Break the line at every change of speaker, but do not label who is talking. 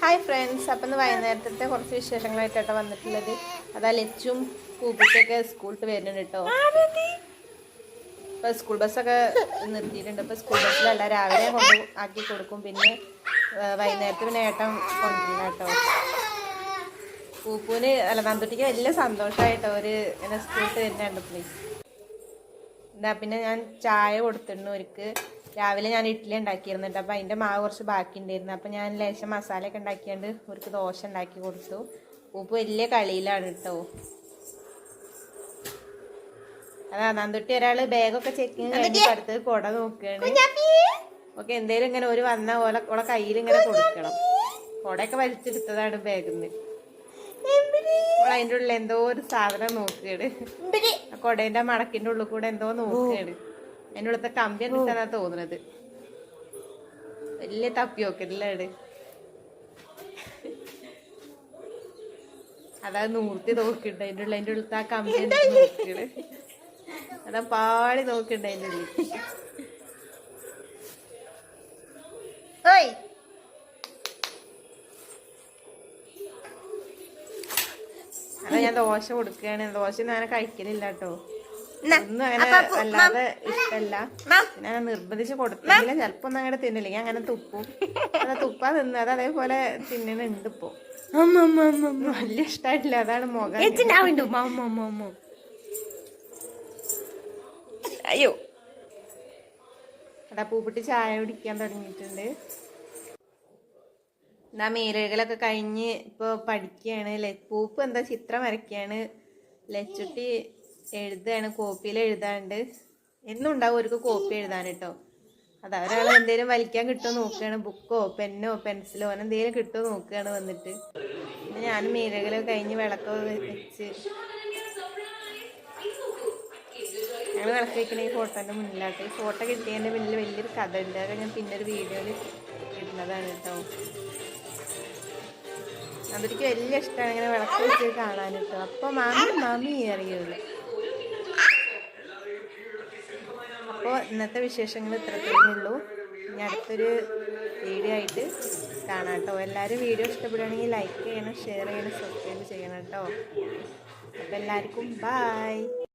Hi friends അപ്പം ഇന്ന് വൈകുന്നേരത്തെ കുറച്ച് വിശേഷങ്ങളായിട്ടാണ് വന്നിട്ടുള്ളത്. അതാ ലച്ചും കൂപ്പിട്ടൊക്കെ സ്കൂളിൽ വരുന്നുണ്ട് കേട്ടോ ഇപ്പം സ്കൂൾ ബസ്സൊക്കെ നിർത്തിയിട്ടുണ്ട്. ഇപ്പം സ്കൂൾ ബസ്സിൽ ബസ്സിലല്ല രാവിലെ കൊണ്ട് ആക്കി കൊടുക്കും. പിന്നെ വൈകുന്നേരത്ത് പിന്നെ ഏട്ടൻ കൊണ്ടുവരില്ല കേട്ടോ പൂപ്പൂന് അല്ല നന്തുട്ടിക്ക് വലിയ സന്തോഷമായിട്ടോ ഒരു ഇങ്ങനെ സ്കൂളിൽ വരുന്നുണ്ട് പ്ലീസ് എന്താ പിന്നെ ഞാൻ ചായ കൊടുത്തിരുന്നു. അവർക്ക് രാവിലെ ഞാൻ ഇഡ്ഡലി ഉണ്ടാക്കിയിരുന്നുണ്ട് അപ്പം അതിന്റെ മാവ് കുറച്ച് ബാക്കി ഉണ്ടായിരുന്നു അപ്പം ഞാൻ ലേശം മസാലയൊക്കെ ഉണ്ടാക്കിയാണ്ട് അവർക്ക് ദോശ ഉണ്ടാക്കി കൊടുത്തു. ഉപ്പ് വലിയ കളിയിലാണ് കേട്ടോ. അതാ നന്തുട്ടി ഒരാൾ ബാഗൊക്കെ ചെക്കിങ് കഴിഞ്ഞിട്ട് അടുത്ത് കുട നോക്കുകയാണ് ഓക്കെ എന്തേലും ഇങ്ങനെ ഒരു വന്ന പോലെ ഓളെ കയ്യിൽ ഇങ്ങനെ കൊടുക്കണം. കുടയൊക്കെ വലിച്ചെടുത്തതാണ് ബാഗിൽ നിന്ന് അതിന്റെ ഉള്ളിൽ എന്തോ ഒരു സാധനം നോക്കുകയാണ് കൊടേന്റെ മടക്കിന്റെ ഉള്ളിൽ കൂടെ എന്തോ നോക്കുകയാണ് അതിന്റെ ഉള്ളത്തെ കമ്പിയൊക്കെ കിട്ടാന്നാ തോന്നുന്നത് വലിയ തപ്പിയോക്കല്ലാണ് അതാ? നൂർത്തി നോക്കിണ്ട് അതിന്റെ ഉള്ളിൽ അതിന്റെ ഉള്ളത്തെ ആ കമ്പി അതാ പാടി നോക്കിണ്ട് അതിന്റെ ഉള്ളിൽ. ഓയ്. അതാ ഞാൻ ദോശ കൊടുക്കുകയാണ്. ദോശ ഞാൻ കഴിക്കലില്ല കേട്ടോ. അല്ലാതെ ഇഷ്ടല്ല. ഞാൻ നിർബന്ധിച്ച് കൊടുത്തില്ല ചിലപ്പോ ഒന്നും അങ്ങനെ തിന്നില്ലെങ്കിൽ അങ്ങനെ തുപ്പും. അത് തുപ്പാ തിന്ന്. അത് അതേപോലെ തിന്നുന്നുണ്ട് ഇപ്പൊ. വലിയ ഇഷ്ടമായിട്ടില്ല അതാണ് മുഖം. അയ്യോ. അതാ പൂപ്പിട്ട് ചായ കുടിക്കാൻ തുടങ്ങിയിട്ടുണ്ട്. എന്നാ മേലുകളൊക്കെ കഴിഞ്ഞ് ഇപ്പോൾ പഠിക്കുകയാണ്. പൂപ്പ് എന്താ ചിത്രം വരയ്ക്കുകയാണ്. ലച്ചുട്ടി എഴുതുകയാണ് കോപ്പിയിൽ എഴുതാണ്ട്. എന്നും ഉണ്ടാവും അവർക്ക് കോപ്പി എഴുതാൻ കേട്ടോ അത് ഒരാൾ എന്തെങ്കിലും വലിക്കാൻ കിട്ടുമോ നോക്കുകയാണ് ബുക്കോ പെന്നോ പെൻസിലോ അങ്ങനെ എന്തെങ്കിലും കിട്ടുമോ നോക്കുകയാണ് വന്നിട്ട്. പിന്നെ ഞാൻ മീരകളോ കഴിഞ്ഞ് വിളക്കോ വെച്ച്. ഞങ്ങൾ വിളക്ക് വെക്കണ ഈ ഫോട്ടോന്റെ മുന്നിലാട്ട്. ഈ ഫോട്ടോ കിട്ടിയതിന്റെ പിന്നിൽ വലിയൊരു കഥ ഉണ്ട് അതൊക്കെ ഞാൻ പിന്നെ ഒരു വീഡിയോയിൽ ഇടുന്നതാണ് കേട്ടോ അതൊരിക്കും വലിയ ഇഷ്ടമാണ് ഇങ്ങനെ വിളക്ക് വെച്ച് കാണാൻ കേട്ടോ മാമി മാമി അറിയുള്ളൂ അപ്പോൾ ഇന്നത്തെ വിശേഷങ്ങൾ ഇത്രത്തേക്കുള്ളൂ ഇനി അടുത്തൊരു വീഡിയോ ആയിട്ട് കാണാം കേട്ടോ. എല്ലാവരും വീഡിയോ ഇഷ്ടപ്പെടുകയാണെങ്കിൽ ലൈക്ക് ചെയ്യണം ഷെയർ ചെയ്യണം സബ്സ്ക്രൈബ് ചെയ്യണം കേട്ടോ. അപ്പോൾ എല്ലാവർക്കും ബായ്